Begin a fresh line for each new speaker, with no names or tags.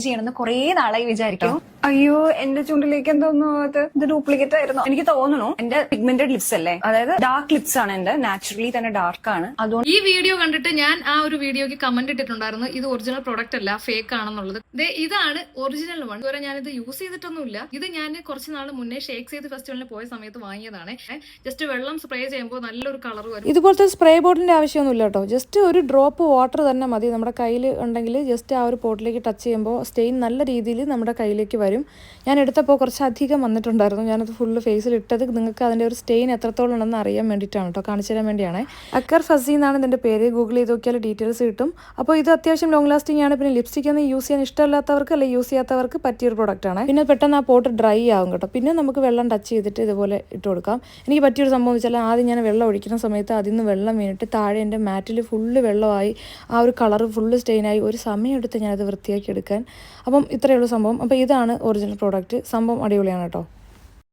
ചെയ്യണമെന്ന് കുറേ നാളായി വിചാരിക്കും
അയ്യോ എന്റെ ചുണ്ടിലേക്ക് എന്തോന്നു അത് ഇത് ഡ്യൂപ്ലിക്കേറ്റ് ആയിരുന്നു. എനിക്ക് തോന്നുന്നു എന്റെ പിഗ്മെന്റഡ് ലിപ്സ് അല്ലേ? അതായത് ഡാർക്ക് ലിപ്സ് ആണ് എന്റെ. നാച്ചുറലി തന്നെ ഡാർക്ക് ആണ്. അതുകൊണ്ട്
ഈ വീഡിയോ കണ്ടിട്ട് ഞാൻ ആ ഒരു വീഡിയോക്ക് കമന്റ് ഇട്ടിട്ടുണ്ടായിരുന്നു. ഇത് ഒറിജിനൽ പ്രൊഡക്റ്റ് അല്ല ഫേക്ക് ആണെന്നുള്ളത്. ദേ ഇതാണ് ഒറിജിനൽ വൺ ഇതുവരെ ഞാൻ ഇത് യൂസ് ചെയ്തിട്ടൊന്നുമില്ല. ഇത് ഞാൻ കുറച്ച് നാൾ മുന്നേ ഷേക്ക് ചെയ്ത് ഫെസ്റ്റിവലിന് പോയ സമയത്ത് വാങ്ങിയതാണ്. ജസ്റ്റ് വെള്ളം സ്പ്രേ ചെയ്യുമ്പോൾ നല്ലൊരു കളർ വരും.
ഇതുപോലത്തെ സ്പ്രേ ബോട്ടിന്റെ ആവശ്യമൊന്നുമില്ല കേട്ടോ. ജസ്റ്റ് ഒരു ഡ്രോപ്പ് വാട്ടർ തന്നെ മതി. നമ്മുടെ കയ്യിൽ ഉണ്ടെങ്കിൽ ജസ്റ്റ് ആ ഒരു പോട്ടിലേക്ക് ടച്ച് ചെയ്യുമ്പോൾ സ്റ്റെയിൻ നല്ല രീതിയിൽ നമ്മുടെ കയ്യിലേക്ക് വരും. ഞാൻ എടുത്തപ്പോൾ കുറച്ചധികം വന്നിട്ടുണ്ടായിരുന്നു. ഞാനത് ഫുള്ള് ഫേസിൽ ഇട്ടത് നിങ്ങൾക്ക് അതിന്റെ ഒരു സ്റ്റെയിൻ എത്രത്തോളം ഉണ്ടെന്ന് അറിയാൻ വേണ്ടിയിട്ടാണ് കേട്ടോ കാണിച്ചു തരാൻ വേണ്ടിയാണ്. അക്കർ ഫസി എന്നാണ് ഇതിന്റെ പേര്. ഗൂഗിൾ ചെയ്ത് നോക്കിയാൽ ഡീറ്റെയിൽസ് കിട്ടും. അപ്പോൾ ഇത് അത്യാവശ്യം ലോങ് ലാസ്റ്റിംഗ് ആണ്. പിന്നെ ലിപ്സ്റ്റിക് ഒന്നും യൂസ് ചെയ്യാൻ ഇഷ്ടമില്ലാത്തവർക്ക് അല്ലെങ്കിൽ യൂസ് ചെയ്യാത്തവർക്ക് പറ്റിയൊരു പ്രോഡക്റ്റ് ആണ്. പിന്നെ പെട്ടെന്ന് ആ പോട്ട് ഡ്രൈ ആകും കേട്ടോ പിന്നെ നമുക്ക് വെള്ളം ടച്ച് ചെയ്തിട്ട് ഇതുപോലെ ഇട്ട് കൊടുക്കാം. എനിക്ക് പറ്റിയൊരു സംഭവം എന്ന് വെച്ചാൽ ആദ്യം ഞാൻ വെള്ളം ഒഴിക്കുന്ന സമയത്ത് അതിൽ നിന്ന് വെള്ളം വീണിട്ട് താഴെ എന്റെ മാറ്റിൽ ഫുള്ള് വെള്ളമായി ആ ഒരു കളർ ഫുള്ള് സ്റ്റെയിനായി ഒരു സമയം എടുത്ത് ഞാനത് വൃത്തിയാക്കി എടുക്കാൻ. അപ്പം ഇത്രയുള്ള സംഭവം. അപ്പോൾ ഇതാണ് ഒറിജിനൽ പ്രോഡക്റ്റ് സംഭവം അടിപൊളിയാണ് കേട്ടോ.